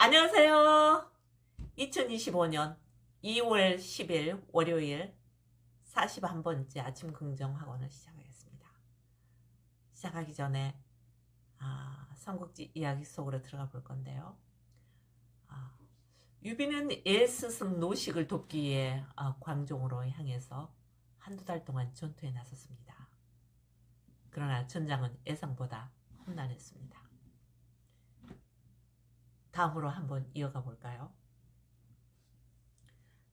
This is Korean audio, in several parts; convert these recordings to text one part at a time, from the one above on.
안녕하세요. 2025년 2월 10일 월요일 41번째 아침 긍정 학원을 시작하겠습니다. 시작하기 전에 아, 삼국지 이야기 속으로 들어가 볼 건데요. 아, 유비는 예스승 노식을 돕기 위해 아, 광종으로 향해서 한두 달 동안 전투에 나섰습니다. 그러나 전장은 예상보다 험난했습니다. 다음으로 한번 이어가 볼까요?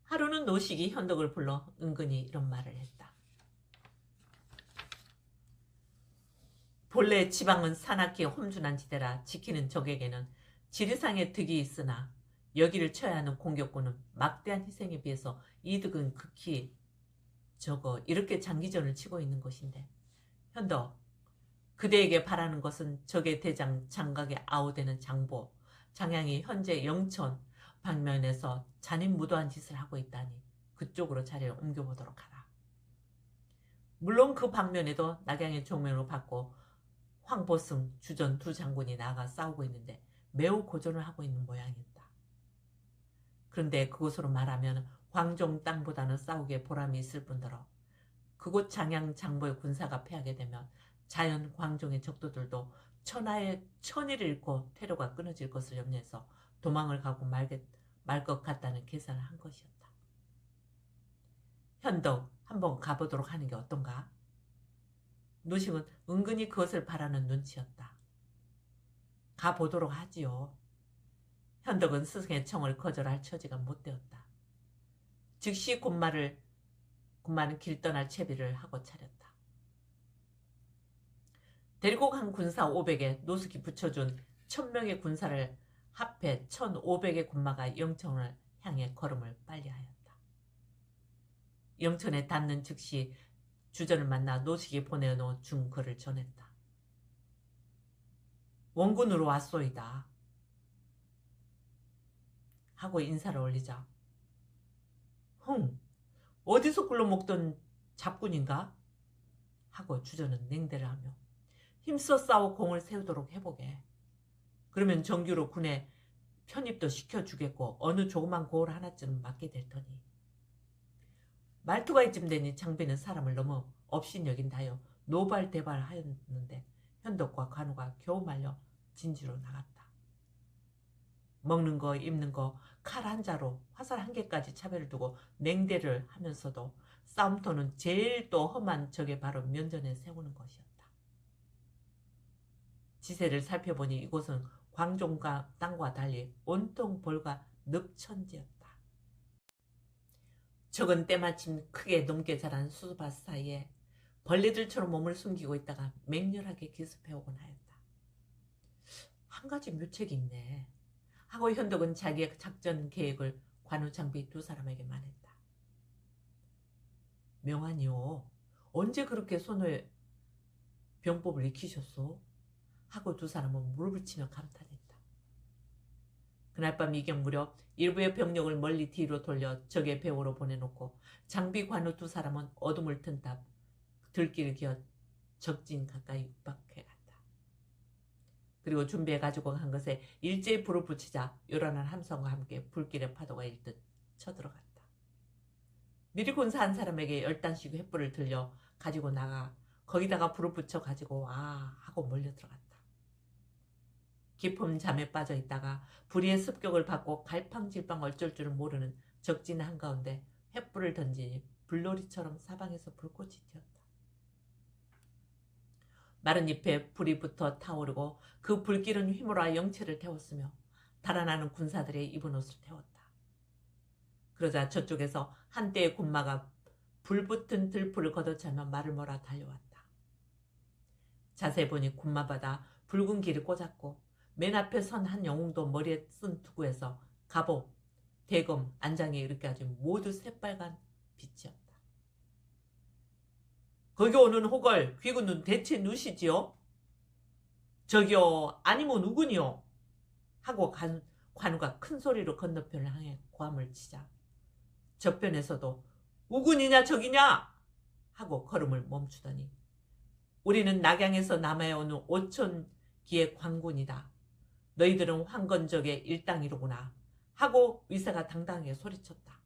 하루는 노식이 현덕을 불러 은근히 이런 말을 했다. 본래 지방은 산악기 험준한 지대라 지키는 적에게는 지리상의 득이 있으나 여기를 쳐야 하는 공격군은 막대한 희생에 비해서 이득은 극히 적어 이렇게 장기전을 치고 있는 것인데 현덕 그대에게 바라는 것은 적의 대장 장각에 아우되는 장보 장양이 현재 영천 방면에서 잔인무도한 짓을 하고 있다니 그쪽으로 자리를 옮겨보도록 하라. 물론 그 방면에도 낙양의 종명을 받고 황보승, 주전 두 장군이 나가 싸우고 있는데 매우 고전을 하고 있는 모양이다. 그런데 그곳으로 말하면 광종 땅보다는 싸우기에 보람이 있을 뿐더러 그곳 장양 장보의 군사가 패하게 되면 자연 광종의 적도들도 천하의 천일을 잃고 태로가 끊어질 것을 염려해서 도망을 가고 말것 말 같다는 계산을 한 것이었다. 현덕 한번 가보도록 하는 게 어떤가? 노식은 은근히 그것을 바라는 눈치였다. 가보도록 하지요. 현덕은 스승의 청을 거절할 처지가 못 되었다. 즉시 군마를 군마는 길 떠날 채비를 하고 차렸다. 데리고 간 군사 500에 노숙이 붙여준 1000명의 군사를 합해 1500의 군마가 영천을 향해 걸음을 빨리 하였다. 영천에 닿는 즉시 주전을 만나 노식이 보내놓은 중거를 전했다. 원군으로 왔소이다. 하고 인사를 올리자 흥 어디서 굴러 먹던 잡군인가? 하고 주전은 냉대를 하며 힘써 싸워 공을 세우도록 해보게. 그러면 정규로 군에 편입도 시켜주겠고 어느 조그만 고을 하나쯤 맡게 될 터니. 말투가 이쯤 되니 장비는 사람을 너무 업신여긴다여 노발대발 하였는데 현덕과 관우가 겨우 말려 진지로 나갔다. 먹는 거 입는 거 칼 한 자로 화살 한 개까지 차별을 두고 냉대를 하면서도 싸움터는 제일 또 험한 적에 바로 면전에 세우는 것이었다. 지세를 살펴보니 이곳은 광종과 땅과 달리 온통 볼과 늪천지였다. 적은 때마침 크게 넘게 자란 수수밭 사이에 벌레들처럼 몸을 숨기고 있다가 맹렬하게 기습해오곤 하였다. 한 가지 묘책이 있네. 하고 현덕은 자기의 작전 계획을 관우 장비 두 사람에게 말했다. 명환이요. 언제 그렇게 손을 병법을 익히셨소? 하고 두 사람은 무릎을 치며 감탄했다. 그날 밤 이경 무렵 일부의 병력을 멀리 뒤로 돌려 적의 배후로 보내놓고 장비 관우 두 사람은 어둠을 튼다 들길을 기어 적진 가까이 육박해 갔다. 그리고 준비해 가지고 간 것에 일제히 불을 붙이자 요란한 함성과 함께 불길의 파도가 일듯 쳐들어갔다. 미리 군사한 사람에게 열단씩 횃불을 들려 가지고 나가 거기다가 불을 붙여 가지고 와 하고 몰려 들어갔다. 깊은 잠에 빠져 있다가 불의의 습격을 받고 갈팡질팡 어쩔 줄을 모르는 적진 한가운데 횃불을 던지니 불놀이처럼 사방에서 불꽃이 튀었다. 마른 잎에 불이 붙어 타오르고 그 불길은 휘몰아 영체를 태웠으며 달아나는 군사들의 입은 옷을 태웠다. 그러자 저쪽에서 한때의 군마가 불붙은 들풀을 걷어차며 말을 몰아 달려왔다. 자세히 보니 군마바다 붉은 길을 꽂았고 맨 앞에 선 한 영웅도 머리에 쓴 투구에서 갑옷, 대검, 안장에 이르기까지 모두 새빨간 빛이었다. 거기 오는 호걸 귀군은 대체 누시지요? 저기요 아니면 누구니요? 하고 관, 관우가 큰 소리로 건너편을 향해 고함을 치자 저편에서도 우군이냐 적이냐 하고 걸음을 멈추더니 우리는 낙양에서 남아오는 오천 기의 광군이다. 너희들은 황건적의 일당이로구나 하고 위세가 당당하게 소리쳤다.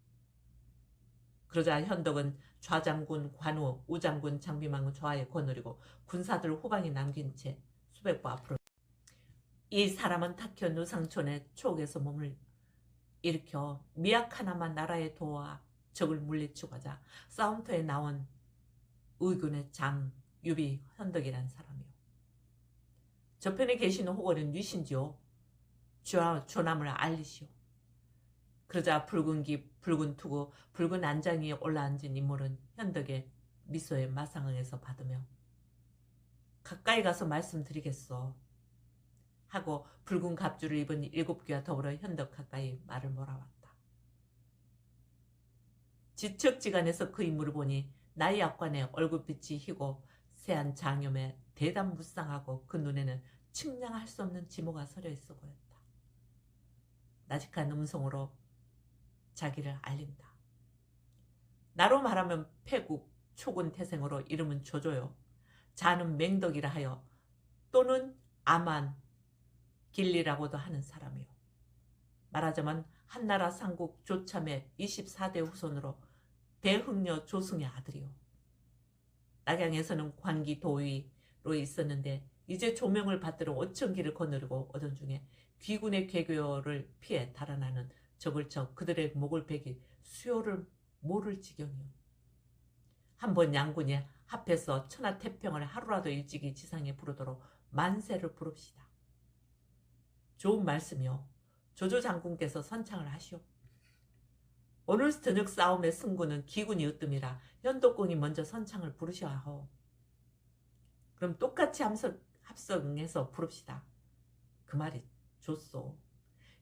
그러자 현덕은 좌장군, 관우, 우장군, 장비망은 좌에 거느리고 군사들 후방에 남긴 채 수백보 앞으로 이 사람은 타켜 누상촌의 초옥에서 몸을 일으켜 미약 하나만 나라에 도와 적을 물리치고 하자 싸움터에 나온 의군의 장 유비 현덕이라는 사람이요. 저편에 계시는 호걸은 뉘신지요. 조, 조남을 알리시오. 그러자 붉은 기, 붉은 투구, 붉은 안장 위에 올라앉은 인물은 현덕의 미소에 마상응해서 받으며 가까이 가서 말씀드리겠소. 하고 붉은 갑주를 입은 일곱 귀와 더불어 현덕 가까이 말을 몰아왔다. 지척지간에서 그 인물을 보니 나이 약관에 얼굴빛이 희고 새한 장염에 대담 무쌍하고 그 눈에는 측량할 수 없는 지모가 서려 있어 보였다. 나직한 음성으로 자기를 알린다. 나로 말하면 패국 초군 태생으로 이름은 조조요. 자는 맹덕이라 하여 또는 아만 길리라고도 하는 사람이요. 말하자면 한나라 상국 조참의 24대 후손으로 대흥녀 조승의 아들이요. 낙양에서는 관기 도위로 있었는데 이제 조명을 받들어 오천기를 거느리고 오던 중에 귀군의 괴교를 피해 달아나는 적을 쳐 그들의 목을 베기 수요를 모를 지경이요. 한번 양군이 합해서 천하태평을 하루라도 일찍이 지상에 부르도록 만세를 부릅시다. 좋은 말씀이요. 조조 장군께서 선창을 하시오. 오늘 저녁 싸움의 승부는 기군이 으뜸이라 현덕공이 먼저 선창을 부르셔야 하오. 그럼 똑같이 함석, 합성해서 부릅시다. 그 말이 좋소.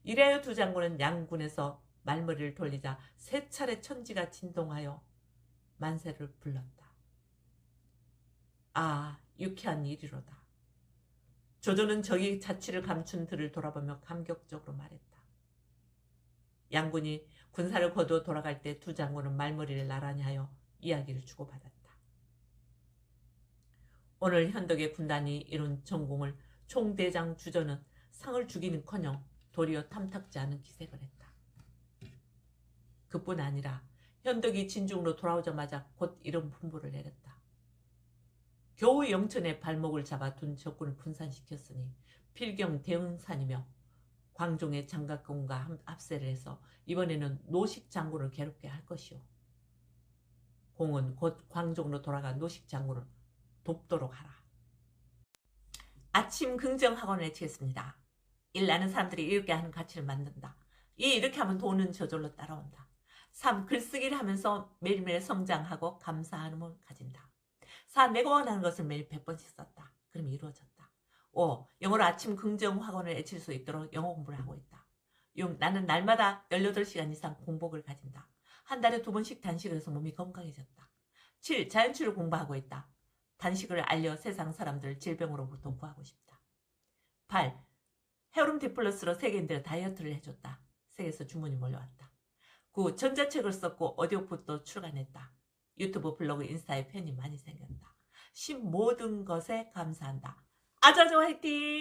이래여 두 장군은 양군에서 말머리를 돌리자 세 차례 천지가 진동하여 만세를 불렀다. 아, 유쾌한 일이로다. 조조는 저기 자취를 감춘 들을 돌아보며 감격적으로 말했다. 양군이 군사를 거두어 돌아갈 때 두 장군은 말머리를 나란히 하여 이야기를 주고받았다. 오늘 현덕의 군단이 이룬 전공을 총대장 주전은 상을 주기는커녕 도리어 탐탁지 않은 기색을 했다. 그뿐 아니라 현덕이 진중으로 돌아오자마자 곧 이런 분부를 내렸다. 겨우 영천의 발목을 잡아 둔 적군을 분산시켰으니 필경 대응산이며 광종의 장각공과 합세를 해서 이번에는 노식 장군을 괴롭게 할 것이오. 공은 곧 광종으로 돌아가 노식 장군을 돕도록 하라. 아침 긍정학원을 해치겠습니다. 일 나는 사람들이 이렇게 하는 가치를 만든다. 이 이렇게 하면 돈은 저절로 따라온다. 3. 글쓰기를 하면서 매일매일 성장하고 감사함을 가진다. 4. 내가 원하는 것을 매일 100번씩 썼다. 그럼 이루어졌다. 5. 영어로 아침 긍정 학원을 애칠 수 있도록 영어 공부를 하고 있다. 6. 나는 날마다 18시간 이상 공복을 가진다. 한 달에 두 번씩 단식을 해서 몸이 건강해졌다. 7. 자연치를 공부하고 있다. 단식을 알려 세상 사람들 질병으로부터 구하고 싶다. 8. 헤어룸 디플러스로 세계인들 다이어트를 해줬다. 세계에서 주문이 몰려왔다. 9. 전자책을 썼고 오디오북도 출간했다. 유튜브, 블로그, 인스타에 팬이 많이 생겼다. 10. 모든 것에 감사한다. 아자조 화이팅!